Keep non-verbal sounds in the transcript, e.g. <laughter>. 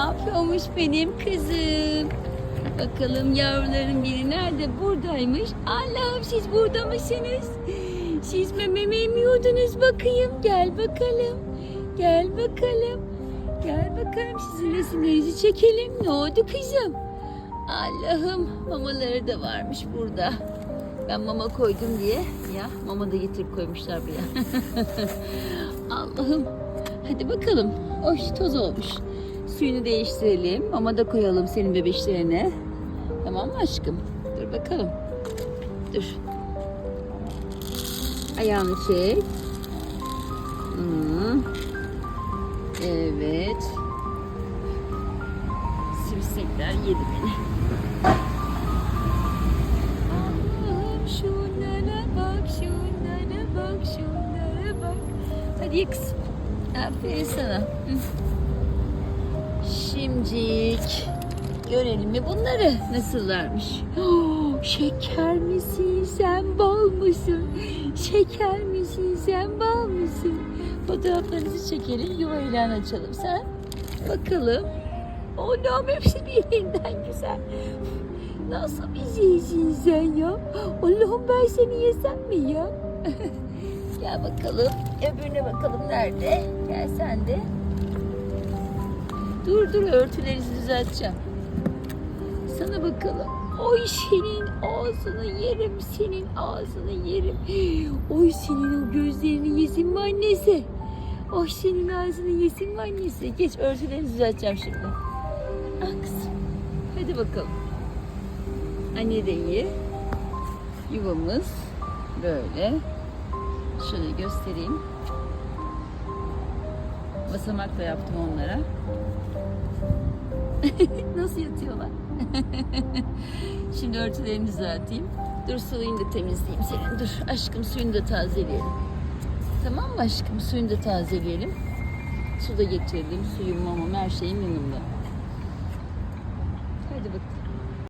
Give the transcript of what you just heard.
yapıyormuş benim kızım? Bakalım yavruların biri nerede? Buradaymış. Allah'ım siz burada mısınız? Siz meme mi emiyordunuz bakayım? Gel bakalım. Gel bakalım. Gel bakalım sizin resimlerinizi çekelim. Ne oldu kızım? Allah'ım mamaları da varmış burada. Ben mama koydum diye ya mama da getirip koymuşlar buraya. <laughs> Allah'ım. Hadi bakalım. Oy toz olmuş. Suyunu değiştirelim. Mama da koyalım senin bebeşlerine. Tamam mı aşkım? Dur bakalım. Dur. Ayağını çek. Hmm. Evet. Sivrisinekler yedi beni. Allah'ım şunlara bak, şunlara bak, şunlara bak. Hadi ye. Aferin sana. Görelim mi bunları nasıllarmış? Oh, şeker misin sen bal mısın? Şeker misin sen bal mısın? Fotoğraflarınızı çekelim yuvayla açalım sen. Bakalım. Allah'ım hepsi birbirinden güzel. Nasıl bir şeysin sen ya? Allah'ım ben seni yesem mi ya? <laughs> Gel bakalım. Öbürüne bakalım nerede? Gel sen de. Dur dur örtülerinizi düzelteceğim. Sana bakalım. Oy senin ağzını yerim, senin ağzını yerim. Oy senin o gözlerini yesin mi annesi? Oy senin ağzını yesin mi annesi? Geç örtülerini düzelteceğim şimdi. Ah kızım. Hadi bakalım. Anne de. Yuvamız böyle. Şöyle göstereyim. Basamak da yaptım onlara. <laughs> Nasıl yatıyorlar? <laughs> Şimdi örtülerini düzelteyim. Dur suyunu da temizleyeyim senin. Dur aşkım suyunu da tazeleyelim. Tamam mı aşkım? Suyunu da tazeleyelim. Su da getirdim. Suyum, mamam, her şeyim yanımda. Hadi bakalım.